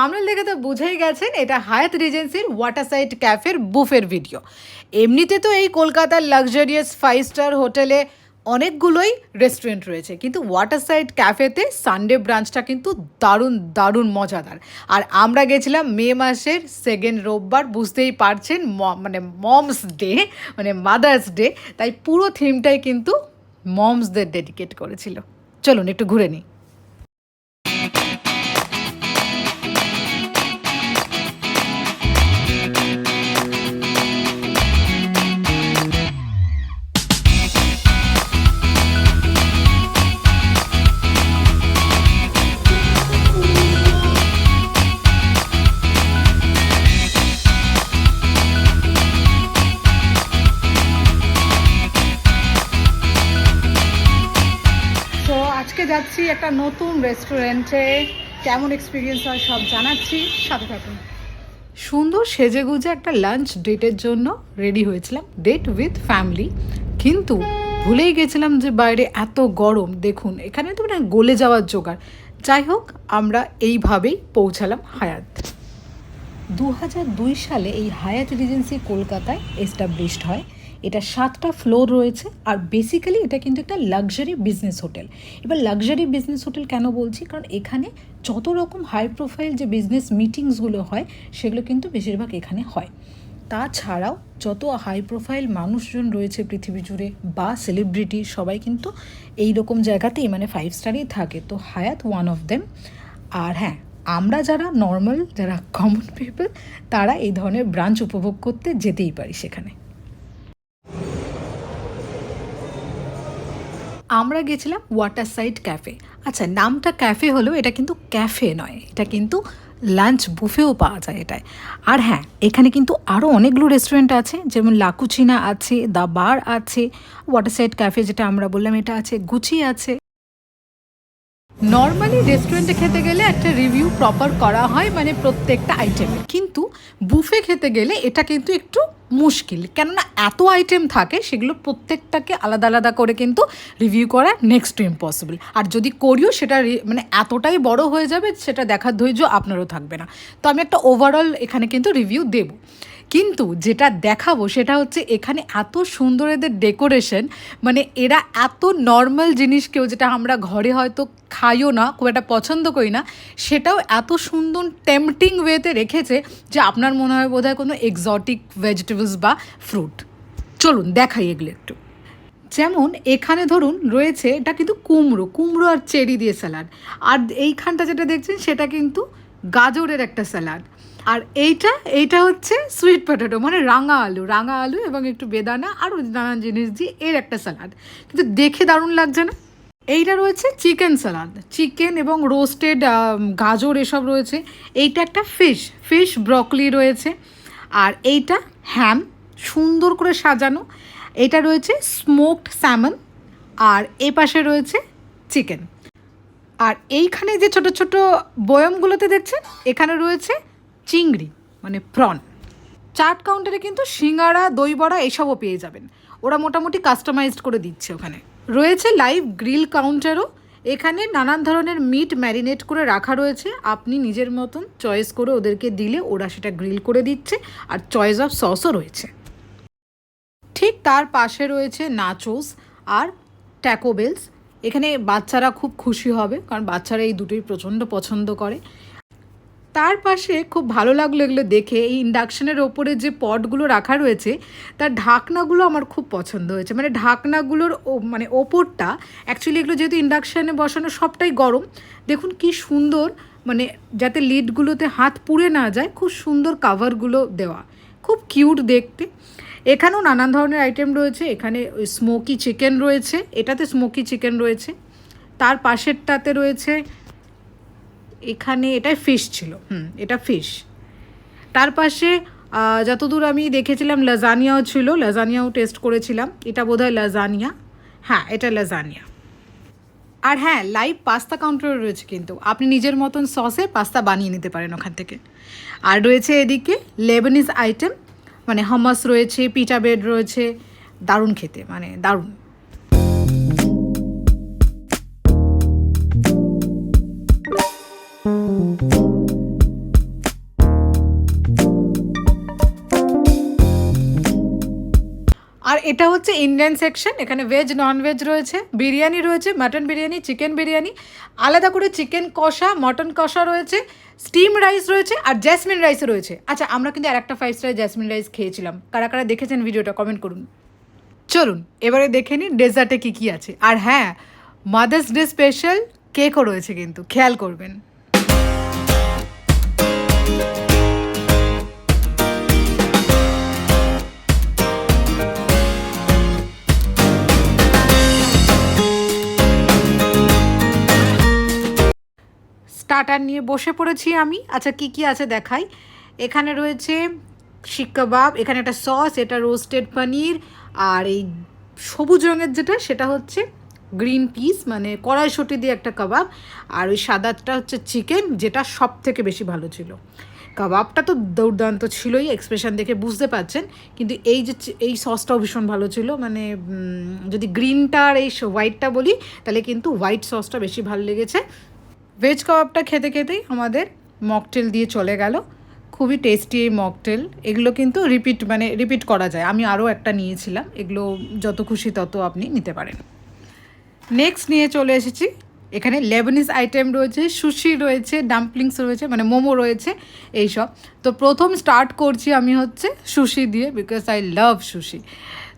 Thumbnail দেখে তো বুঝেই গেছেন, এটা হায়াত রিজেন্সির ওয়াটারসাইড ক্যাফের বুফের ভিডিও। এমনিতে তো এই কলকাতার লাক্সারিয়াস ফাইভ স্টার হোটেলে অনেকগুলোই রেস্টুরেন্ট রয়েছে, কিন্তু ওয়াটারসাইড ক্যাফেতে সানডে ব্রাঞ্চটা কিন্তু দারুণ দারুণ মজাদার। আর আমরা গেছিলাম মে মাসের সেকেন্ড রোববার, বুঝতেই পারছেন মানে মমস ডে মানে মাদার্স ডে তাই পুরো থিমটাই কিন্তু মমসদের ডেডিকেট করেছিল। চলুন একটু ঘুরে নিই। যাচ্ছি একটা নতুন রেস্টুরেন্টে কেমন এক্সপিরিয়েন্স হয় সব জানাচ্ছি, সাথে থাকুন। সুন্দর সেজেগুজে একটা লাঞ্চ ডেটের জন্য রেডি হয়েছিলাম। ডেট উইথ ফ্যামিলি কিন্তু ভুলেই গেছিলাম যে বাইরে এত গরম। দেখুন, এখানে তো মানে গলে যাওয়ার জোগাড়। যাই হোক, আমরা এইভাবেই পৌঁছালাম হায়াত। দু সালে এই হায়াত রিজেন্সি কলকাতায় এস্টাবলিশড হয়। এটা সাতটা ফ্লোর রয়েছে আর বেসিক্যালি এটা কিন্তু একটা লাক্সারি বিজনেস হোটেল এবার লাক্সারি বিজনেস হোটেল কেন বলছি? কারণ এখানে যত রকম হাই প্রোফাইল যে বিজনেস মিটিংসগুলো হয়, সেগুলো কিন্তু বেশিরভাগ এখানে হয়। তাছাড়াও যত হাই প্রোফাইল মানুষজন রয়েছে পৃথিবী জুড়ে বা সেলিব্রিটি সবাই কিন্তু এই রকম জায়গাতেই মানে ফাইভ স্টারেই থাকে। তো হায়াত ওয়ান অফ দেম আর হ্যাঁ আমরা যারা নর্মাল যারা কমন পিপল তারা এই ধরনের ব্রাঞ্চ উপভোগ করতে যেতেই পারি সেখানে। আমরা গেছিলাম ওয়াটার সাইড ক্যাফে আচ্ছা নামটা ক্যাফে হলেও এটা কিন্তু ক্যাফে নয়। এটা কিন্তু লাঞ্চ বুফেও পাওয়া যায় এটায়। আর হ্যাঁ এখানে কিন্তু আরও অনেকগুলো রেস্টুরেন্ট আছে, যেমন লাকুচিনা আছে দা বার আছে ওয়াটার সাইড ক্যাফে যেটা আমরা বললাম, এটা আছে গুচি আছে নর্মালি রেস্টুরেন্টে খেতে গেলে একটা রিভিউ প্রপার করা হয় মানে প্রত্যেকটা আইটেমের কিন্তু বুফে খেতে গেলে এটা কিন্তু একটু মুশকিল। কেননা এত আইটেম থাকে, সেগুলো প্রত্যেকটাকে আলাদা আলাদা করে কিন্তু রিভিউ করা নেক্সট টু ইম্পসিবল আর যদি করিও, সেটা মানে এতটাই বড় হয়ে যাবে, সেটা দেখার ধৈর্য আপনারও থাকবে না। তো আমি একটা ওভারঅল এখানে কিন্তু রিভিউ দেবো। কিন্তু যেটা দেখাবো সেটা হচ্ছে এখানে এত সুন্দর এদের ডেকোরেশন মানে এরা এত নর্মাল জিনিসকেও যেটা আমরা ঘরে হয়তো খাইও না, খুব একটা পছন্দ করি না, সেটাও এত সুন্দর টেম্পটিং ওয়েতে রেখেছে যে আপনার মনে হয় বোধহয় কোনো এক্সটিক ভেজিটেবলস বা ফ্রুট চলুন দেখাই এগুলো একটু। যেমন এখানে ধরুন রয়েছে এটা কিন্তু কুমড়ো কুমড়ো আর চেরি দিয়ে স্যালাড আর এইখানটা যেটা দেখছেন সেটা কিন্তু গাজরের একটা স্যালাড। আর এইটা এইটা হচ্ছে সুইট পটেটো মানে রাঙা আলু রাঙা আলু এবং একটু বেদানা আরও নানান জিনিস দিয়ে এর একটা স্যালাড। কিন্তু দেখে দারুণ লাগছে না? এইটা রয়েছে চিকেন স্যালাড। চিকেন এবং রোস্টেড গাজর এসব রয়েছে। এইটা একটা ফিশ ফিশ ব্রকলি রয়েছে। আর এইটা হ্যাম সুন্দর করে সাজানো। এটা রয়েছে স্মোকড স্যামন আর এই পাশে রয়েছে চিকেন আর এইখানে যে ছোট ছোট বয়মগুলোতে দেখছেন, এখানে রয়েছে চিংড়ি মানে প্রন। চাট কাউন্টারে কিন্তু সিঙ্গারা দই বড়া এসবও পেয়ে যাবেন। ওরা মোটামুটি কাস্টমাইজড করে দিচ্ছে ওখানে। রয়েছে লাইভ গ্রিল কাউন্টারও এখানে নানান ধরনের মিট ম্যারিনেট করে রাখা রয়েছে। আপনি নিজের মতন চয়েস করে ওদেরকে দিলে ওরা সেটা গ্রিল করে দিচ্ছে আর চয়েস অফ সসও রয়েছে। ঠিক তার পাশে রয়েছে নাচোস আর ট্যাকোবেলস এখানে বাচ্চারা খুব খুশি হবে, কারণ বাচ্চারা এই দুটোই প্রচণ্ড পছন্দ করে। তার পাশে খুব ভালো লাগল এগুলো দেখে, এই ইন্ডাকশনের ওপরে যে পটগুলো রাখা রয়েছে, তার ঢাকনাগুলো আমার খুব পছন্দ হয়েছে। মানে ঢাকনাগুলোর মানে ওপরটা অ্যাকচুয়ালি এগুলো যেহেতু ইন্ডাকশানে বসানো সবটাই গরম, দেখুন কি সুন্দর মানে যাতে লিডগুলোতে হাত পুড়ে না যায়, খুব সুন্দর কাভারগুলো দেওয়া। খুব কিউট দেখতে। এখানেও নানান ধরনের আইটেম রয়েছে। এখানে স্মোকি চিকেন রয়েছে। এটাতে স্মোকি চিকেন রয়েছে। তার পাশেরটাতে রয়েছে, এখানে এটাই ফিশ ছিল। হুম, এটা ফিশ তার পাশে যতদূর আমি দেখেছিলাম লাজানিয়াও ছিল। লাজানিয়াও টেস্ট করেছিলাম। এটা বোধহয় লাজানিয়া হ্যাঁ এটা লাজানিয়া আর হ্যাঁ লাইভ পাস্তা কাউন্টারও রয়েছে কিন্তু। আপনি নিজের মতন সসে পাস্তা বানিয়ে নিতে পারেন ওখান থেকে। আর রয়েছে এদিকে লেবানিজ আইটেম মানে হামাস রয়েছে পিটা ব্রেড রয়েছে দারুণ খেতে মানে দারুণ। এটা হচ্ছে ইন্ডিয়ান সেকশন এখানে ভেজ নন ভেজ রয়েছে, বিরিয়ানি রয়েছে মাটন বিরিয়ানি চিকেন বিরিয়ানি, আলাদা করে চিকেন কষা মটন কষা রয়েছে স্টিম রাইস রয়েছে আর জ্যাসমিন রাইসও রয়েছে। আচ্ছা আমরা কিন্তু আর একটা ফাইভ স্টার জ্যাসমিন রাইস খেয়েছিলাম। কারা কারা দেখেছেন ভিডিওটা কমেন্ট করুন। চলুন, এবারে দেখে নিন ডেজার্টে কী কী আছে। আর হ্যাঁ মাদার্স ডে স্পেশাল কেকও রয়েছে কিন্তু, খেয়াল করবেন। স্টার্টার নিয়ে বসে পড়েছি আমি। আচ্ছা কি কি আছে দেখাই? এখানে রয়েছে শিক কাবাব, এখানে একটা সস, এটা রোস্টেড পনির আর এই সবুজ রঙের যেটা, সেটা হচ্ছে গ্রিন পিস মানে কড়াইশুঁটি দিয়ে একটা কাবাব, আর ওই সাদাটা হচ্ছে চিকেন যেটা সব থেকে বেশি ভালো ছিল। কাবাবটা তো দুর্দান্ত ছিলই এক্সপ্রেশন দেখে বুঝতে পারছেন, কিন্তু এই যে এই সসটাও ভীষণ ভালো ছিল মানে যদি গ্রিনটা আর এই হোয়াইটটা বলি, তাহলে কিন্তু হোয়াইট সসটা বেশি ভালো লেগেছে। ভেজ কাবাবটা খেতে খেতেই আমাদের মকটেল দিয়ে চলে গেল। খুবই টেস্টি এই মকটেল এগুলো কিন্তু রিপিট মানে রিপিট করা যায়। আমি আরও একটা নিয়েছিলাম। এগুলো যত খুশি তত আপনি নিতে পারেন। নেক্সট নিয়ে চলে এসেছি। এখানে লেবানিস আইটেম রয়েছে সুশি রয়েছে ডাম্পলিংস রয়েছে মানে মোমো রয়েছে, এইসব। তো প্রথম স্টার্ট করছি আমি হচ্ছে সুশি দিয়ে বিকজ আই লাভ সুশি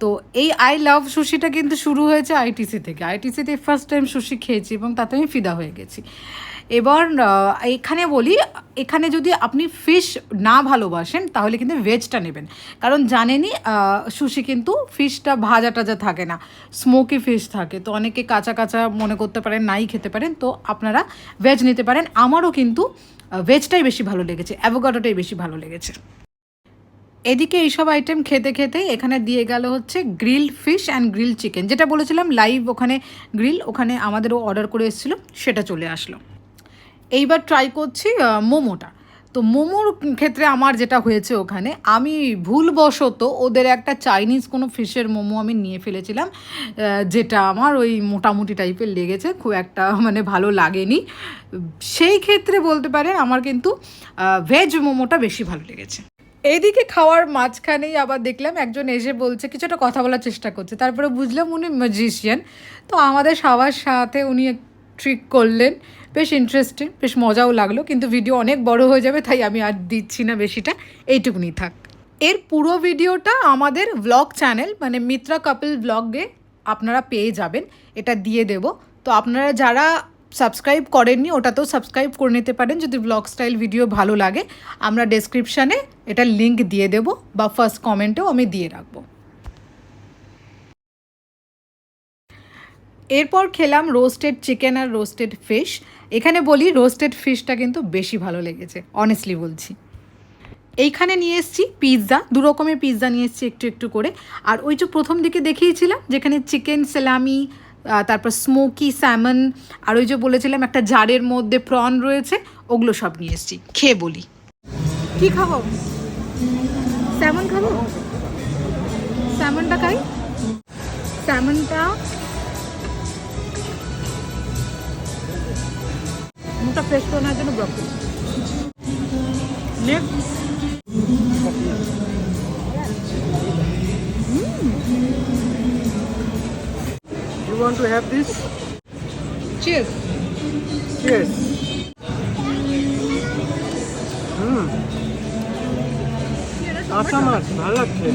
তো এই আই লাভ সুশিটা কিন্তু শুরু হয়েছে আইটিসি থেকে। আইটিসিতে ফার্স্ট টাইম সুশি খেয়েছি এবং তাতে আমি ফিদা হয়ে গেছি। এবার এখানে বলি, এখানে যদি আপনি ফিশ না ভালোবাসেন, তাহলে কিন্তু ভেজটা নেবেন। কারণ জানেনই সুশি কিন্তু ফিশটা ভাজা টাজা থাকে না। স্মোকি ফিশ থাকে। তো অনেকে কাঁচা কাঁচা মনে করতে পারেন, নাই খেতে পারেন। তো আপনারা ভেজ নিতে পারেন। আমারও কিন্তু ভেজটাই বেশি ভালো লেগেছে। অ্যাভোকাডোটাই বেশি ভালো লেগেছে। এদিকে এইসব আইটেম খেতে খেতে এখানে দিয়ে গেল হচ্ছে grill fish and grill chicken যেটা বলেছিলাম লাইভ ওখানে গ্রিল ওখানে আমাদেরও অর্ডার করে এসেছিল, সেটা চলে আসলো। এইবার ট্রাই করছি মোমোটা। তো মোমোর ক্ষেত্রে আমার যেটা হয়েছে ওখানে, আমি ভুলবশত ওদের একটা চাইনিজ কোনো ফিশের মোমো আমি নিয়ে ফেলেছিলাম যেটা আমার ওই মোটামুটি টাইপের লেগেছে, খুব একটা মানে ভালো লাগেনি। সেই ক্ষেত্রে বলতে পারে আমার কিন্তু ভেজ মোমোটা বেশি ভালো লেগেছে। এইদিকে খাওয়ার মাঝখানেই আবার দেখলাম একজন এসে বলছে কিছুটা কথা বলার চেষ্টা করছে। তারপরে বুঝলাম উনি ম্যাজিশিয়ান তো আমাদের সবার সাথে উনি ট্রিক করলেন। বেশ ইন্টারেস্টিং বেশ মজাও লাগল, কিন্তু ভিডিও অনেক বড় হয়ে যাবে, তাই আমি আর দিচ্ছি না বেশিটা। এইটুকুনি থাক। এর পুরো ভিডিওটা আমাদের ব্লগ চ্যানেল মানে মিত্রা কাপিল ব্লগে আপনারা পেয়ে যাবেন। এটা দিয়ে দেব। তো আপনারা যারা সাবস্ক্রাইব করেননি, ওটাতেও সাবস্ক্রাইব করে নিতে পারেন যদি ব্লগ স্টাইল ভিডিও ভালো লাগে। আমরা ডেসক্রিপশানে এটা লিংক দিয়ে দেব বা ফার্স্ট কমেন্টেও আমি দিয়ে রাখব। এরপর খেলাম রোস্টেড চিকেন আর রোস্টেড ফিশ এখানে বলি রোস্টেড ফিশটা কিন্তু বেশি ভালো লেগেছে অনেস্টলি বলছি। এইখানে নিয়ে এসেছি পিৎজা দু রকমের পিৎজা নিয়ে এসেছি একটু একটু করে। আর ওই যে প্রথম দিকে দেখিয়েছিলাম, যেখানে চিকেন সেলামি তারপর স্মোকি স্যামন আর ওই যে বলেছিলাম একটা জারের মধ্যে প্রন রয়েছে, ওগুলো সব নিয়ে এসেছি। খেয়ে বলি। কি খাব? স্যামন খাব? স্যামনটা খাই? স্যামনটা মুখটা ফ্রেশ জন্য broccoli next You want to have this? হুম মাছ ভালো লাগছে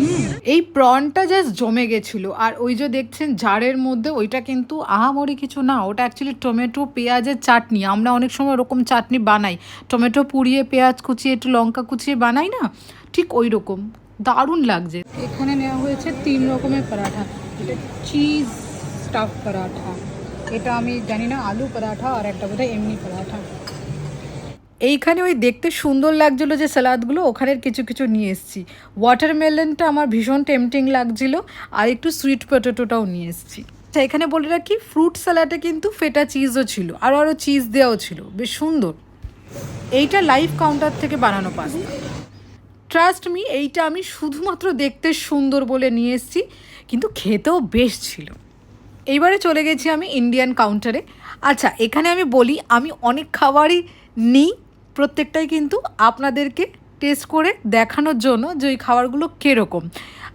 এই প্রনটা জাস্ট জমে গেছিল আর ওই যে দেখছেন জারের মধ্যে ওইটা কিন্তু আহামরি কিছু না ওটা অ্যাকচুয়ালি টমেটো পেঁয়াজের চাটনি। আমরা অনেক সময় ওরকম চাটনি বানাই। টমেটো পুড়িয়ে পেঁয়াজ কুচিয়ে একটু লঙ্কা কুচিয়ে বানাই না? ঠিক ওই রকম। দারুণ লাগছে। এখানে নেওয়া হয়েছে তিন রকমের পরাঠা। চিজ স্টাফ পরাঠা এটা আমি জানি না, আলু পরাঠা আর একটা বোধহয় এমনি পরাঠা। এইখানে ওই দেখতে সুন্দর লাগছিল যে স্যালাদগুলো ওখানের কিছু কিছু নিয়ে এসেছি। ওয়াটারমেলনটা আমার ভীষণ টেম্পটিং লাগছিল, আর একটু সুইট পটেটোটাও নিয়ে এসেছি। আচ্ছা এখানে বলে রাখি ফ্রুট স্যালাডে কিন্তু ফেটা চিজও ছিল, আরও আরও চিজ দেওয়াও ছিল, বেশ সুন্দর। এইটা লাইভ কাউন্টার থেকে বানানো পাস্তা ট্রাস্ট মি এইটা আমি শুধুমাত্র দেখতে সুন্দর বলে নিয়ে এসেছি, কিন্তু খেতেও বেশ ছিল। এইবারে চলে গেছি আমি ইন্ডিয়ান কাউন্টারে আচ্ছা এখানে আমি বলি আমি অনেক খাবারই নিই প্রত্যেকটাই কিন্তু আপনাদেরকে টেস্ট করে দেখানোর জন্য যে ওই খাবারগুলো কীরকম।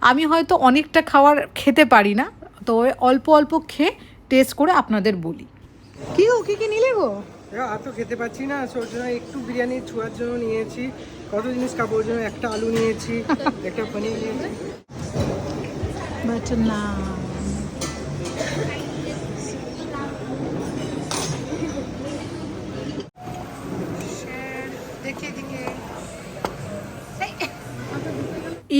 আমি হয়তো অনেকটা খাবার খেতে পারি না তো অল্প অল্প খেয়ে টেস্ট করে আপনাদের বলি। কি গো কী কী নিলে গো? তো খেতে পাচ্ছি না ওর জন্য একটু বিরিয়ানি ছোঁয়ার জন্য নিয়েছি। কত জিনিস খাব জন্য? একটা আলু নিয়েছি একটা পনির নিয়েছি। বাট না।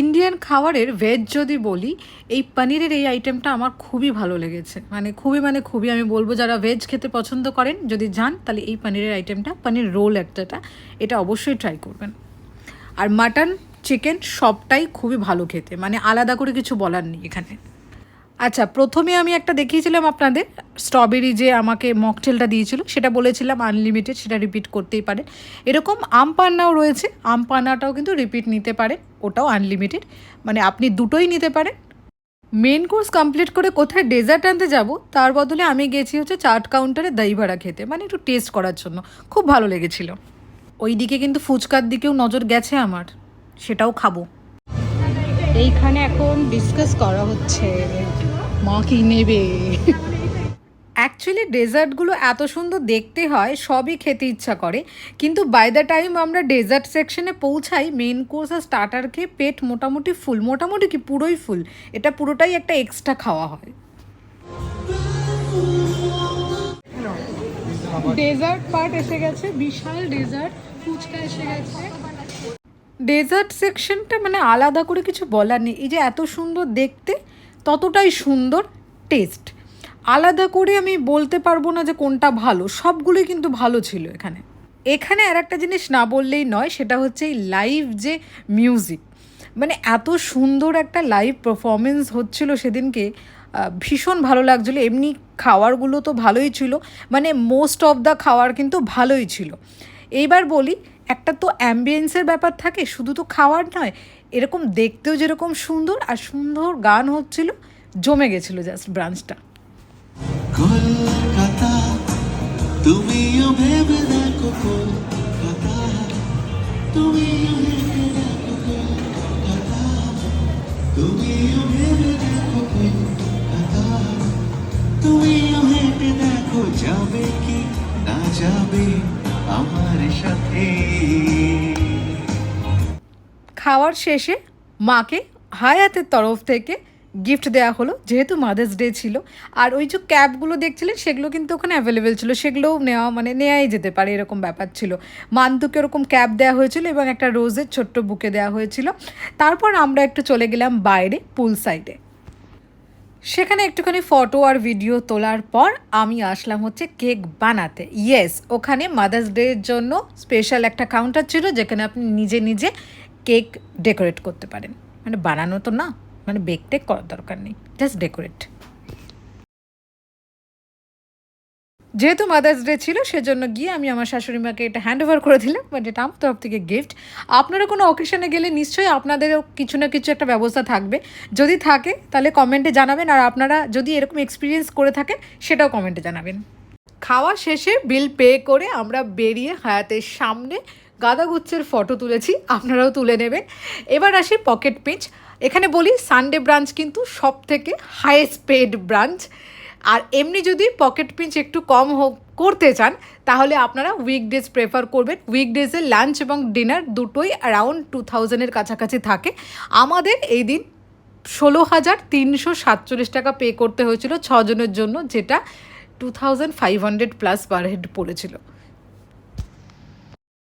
ইন্ডিয়ান খাবারের ভেজ যদি বলি, এই পনিরের এই আইটেমটা আমার খুবই ভালো লেগেছে। মানে খুবই মানে খুবই আমি বলব যারা ভেজ খেতে পছন্দ করেন, যদি যান, তাহলে এই পনিরের আইটেমটা পনির রোল একটাটা, এটা অবশ্যই ট্রাই করবেন। আর মাটন চিকেন সবটাই খুবই ভালো খেতে। মানে আলাদা করে কিছু বলার নেই এখানে। আচ্ছা প্রথমে আমি একটা দেখিয়েছিলাম আপনাদের স্ট্রবেরি যে আমাকে মকটেলটা দিয়েছিল, সেটা বলেছিলাম আনলিমিটেড সেটা রিপিট করতেই পারে এরকম আম পান্নাও রয়েছে, আম পান্নাটাও কিন্তু রিপিট নিতে পারে ওটাও আনলিমিটেড মানে আপনি দুটোই নিতে পারেন। মেন কোর্স কমপ্লিট করে কোথায় ডেজার্ট আনতে যাব, তার বদলে আমি গেছি হচ্ছে চাট কাউন্টারে দই ভাড়া খেতে মানে একটু টেস্ট করার জন্য। খুব ভালো লেগেছিল। ওই দিকে কিন্তু ফুচকার দিকেও নজর গেছে আমার, সেটাও খাব। এইখানে এখন ডিসকাস করা হচ্ছে। মা কি নেবে? অ্যাকচুয়ালি ডেজার্টগুলো এত সুন্দর দেখতে হয় সবই খেতে ইচ্ছা করে। কিন্তু বাই দ্য টাইম আমরা ডেজার্ট সেকশনে পৌঁছাই মেন কোর্স আর স্টার্টার খেয়ে পেট মোটামুটি ফুল মোটামুটি কি পুরোই ফুল এটা পুরোটাই একটা এক্সট্রা খাওয়া হয়। ডেজার্ট পার্ট এসে গেছে বিশাল ডেজার্ট ফুচকা এসে গেছে। ডেজার্ট সেকশনটা মানে আলাদা করে কিছু বলার নেই। এই যে এত সুন্দর দেখতে, ততটাই সুন্দর টেস্ট আলাদা করে আমি বলতে পারব না যে কোনটা ভালো, সবগুলোই কিন্তু ভালো ছিল এখানে। এখানে আর একটা জিনিস না বললেই নয়, সেটা হচ্ছে এই লাইভ যে মিউজিক মানে এত সুন্দর একটা লাইভ পারফরমেন্স হচ্ছিল সেদিনকে। ভীষণ ভালো লাগছিল। এমনি খাওয়ারগুলো তো ভালোই ছিল। মানে মোস্ট অফ দ্য খাওয়ার কিন্তু ভালোই ছিল। এইবার বলি একটা তো অ্যাম্বিয়েন্সের ব্যাপার থাকে, শুধু তো খাওয়ার নয়, এরকম দেখতেও যেরকম সুন্দর আর সুন্দর গান হচ্ছিল, জমে গেছিল জাস্ট ব্রাঞ্চটা ভেবে দেখো দেখো যাবে কি না যাবে। আমার সাথে। খাওয়ার শেষে মাকে হায়াতের তরফ থেকে গিফট দেওয়া হলো, যেহেতু মাদার্স ডে ছিল। আর ওই যে ক্যাবগুলো দেখছিলেন, সেগুলো কিন্তু ওখানে অ্যাভেলেবেল ছিল। সেগুলোও নেওয়া মানে নেওয়াই যেতে পারে, এরকম ব্যাপার ছিল। মান্তুকে ওরকম ক্যাব দেওয়া হয়েছিল এবং একটা রোজের ছোট্ট বুকে দেওয়া হয়েছিল। তারপর আমরা একটু চলে গেলাম বাইরে পুল সাইডে সেখানে একটুখানি ফটো আর ভিডিও তোলার পর আমি আসলাম হচ্ছে কেক বানাতে। ইয়েস ওখানে মাদার্স ডের জন্য স্পেশাল একটা কাউন্টার ছিল যেখানে আপনি নিজে নিজে কেক ডেকোরেট করতে পারেন। মানে বানানো তো না মানে বেক টেক করার দরকার নেই জাস্ট ডেকোরেট যেহেতু মাদার্স ডে ছিল, সেজন্য গিয়ে আমি আমার শাশুড়ি মাকে এটা হ্যান্ড ওভার করে দিলাম বাট এটা আমার তরফ থেকে গিফট আপনারা কোনো অকেশনে গেলে নিশ্চয়ই আপনাদেরও কিছু না কিছু একটা ব্যবস্থা থাকবে। যদি থাকে, তাহলে কমেন্টে জানাবেন, আর আপনারা যদি এরকম এক্সপিরিয়েন্স করে থাকেন, সেটাও কমেন্টে জানাবেন। খাওয়া শেষে বিল পে করে আমরা বেরিয়ে হায়াতের সামনে গাদাগুচ্ছের ফটো তুলেছি, আপনারাও তুলে নেবেন। এবার আসি পকেট পিঞ্চ এখানে বলি সানডে ব্রাঞ্চ কিন্তু সব থেকে হাইয়েস্ট পেড ব্রাঞ্চ আর এমনি যদি পকেট পিঞ্চ একটু কম হোক করতে চান, তাহলে আপনারা উইকডেজ প্রেফার করবেন। উইকডেজে লাঞ্চ এবং ডিনার দুটোই অ্যারাউন্ড টু থাউজেন্ডের কাছাকাছি থাকে। আমাদের এই দিন ষোলো হাজার তিনশো সাতচল্লিশ টাকা পে করতে হয়েছিল ছজনের জন্য, যেটা two thousand five hundred plus per head পড়েছিল।